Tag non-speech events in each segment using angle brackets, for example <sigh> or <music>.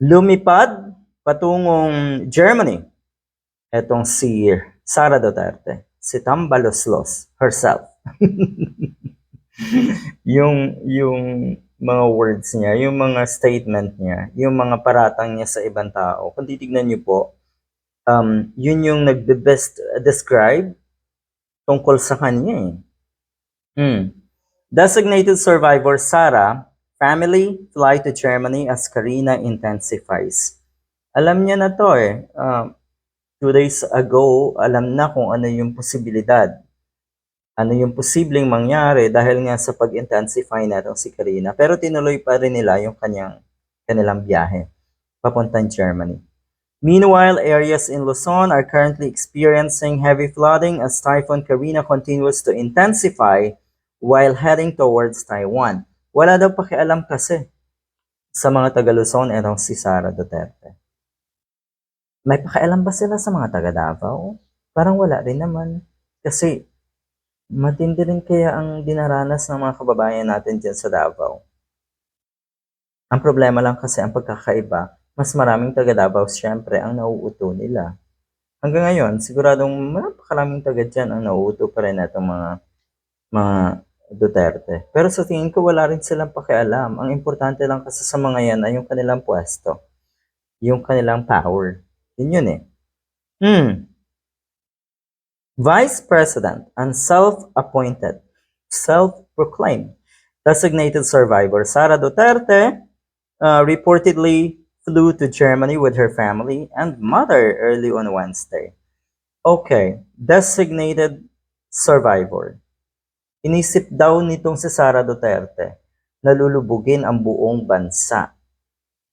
lumipad patungong Germany. Etong si Sara Duterte, si Tambaloslos herself. <laughs> yung yung mga words niya, yung mga statement niya, yung mga paratang niya sa ibang tao. Kung titignan niyo po, um, yun yung nagbe-best describe tungkol sa kanya eh. Hmm. Designated survivor Sarah, family fly to Germany as Karina intensifies. Alam niya na to eh. Um, two days ago, alam na kung ano yung posibilidad. Ano yung posibleng mangyari dahil nga sa pag-intensify na si Karina. Pero tinuloy pa rin nila yung kanyang, kanilang biyahe papuntang Germany. Meanwhile, areas in Luzon are currently experiencing heavy flooding as Typhoon Karina continues to intensify while heading towards Taiwan. Wala daw pakialam kasi sa mga taga Luzon itong si Sara Duterte. May pakialam ba sila sa mga taga Davao? Parang wala rin naman. Kasi matindi rin kaya ang dinaranas ng mga kababayan natin dyan sa Davao. Ang problema lang kasi ang pagkakaiba, mas maraming taga Davao syempre ang nauuto nila. Hanggang ngayon, siguradong napakaraming taga dyan ang nauuto pa rin itong mga mga Duterte. Pero sa tingin ko wala rin silang pakialam. Ang importante lang kasi sa mga yan ay yung kanilang pwesto. Yung kanilang power. Yun yun eh. Hmm. Vice President and self-appointed, self-proclaimed designated survivor Sara Duterte uh, reportedly flew to Germany with her family and mother early on Wednesday. Okay, designated survivor. Inisip daw nitong si Sara Duterte na lulubugin ang buong bansa.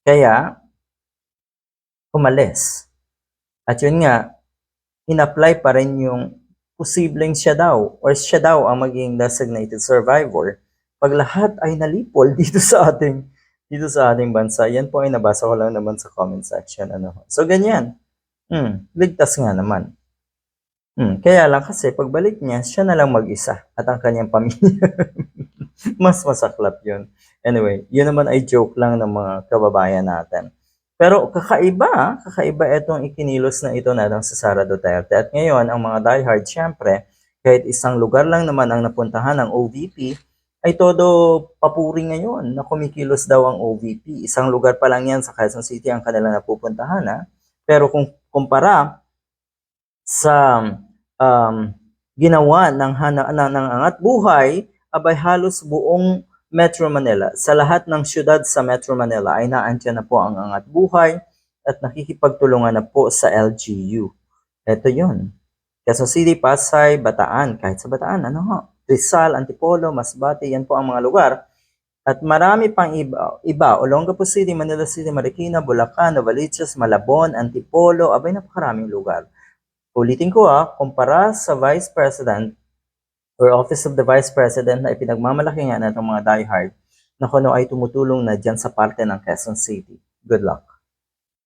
Kaya, umalis. At yun nga, in-apply pa rin yung posibleng siya daw or siya daw ang maging designated survivor pag lahat ay nalipol <laughs> dito sa ating dito sa ating bansa. Yan po ay nabasa ko lang naman sa comment section. Ano. So, ganyan. Hmm, ligtas nga naman. Hmm, kaya lang kasi pagbalik niya, siya na lang mag-isa at ang kanyang pamilya. <laughs> Mas masaklap yun. Anyway, yun naman ay joke lang ng mga kababayan natin. Pero kakaiba, kakaiba itong ikinilos na ito na sa Sara Duterte. At ngayon, ang mga diehard, syempre, kahit isang lugar lang naman ang napuntahan ng OVP, ay todo papuri ngayon na kumikilos daw ang OVP. Isang lugar pa lang yan sa Quezon City ang kanilang napupuntahan. Ha? Pero kung kumpara sa um, ginawa ng, hana, ng, ng angat buhay, abay halos buong Metro Manila. Sa lahat ng syudad sa Metro Manila ay naandyan na po ang angat buhay at nakikipagtulungan na po sa LGU. Ito yun. Quezon City, Pasay, Bataan, kahit sa Bataan, ano ho? Rizal, Antipolo, Masbate, yan po ang mga lugar. At marami pang iba, iba Olongapo City, Manila City, Marikina, Bulacan, Novaliches, Malabon, Antipolo, abay napakaraming lugar. Ulitin ko ah, kumpara sa Vice President or Office of the Vice President na ipinagmamalaki nga na itong mga diehard na kuno ay tumutulong na dyan sa parte ng Quezon City. Good luck.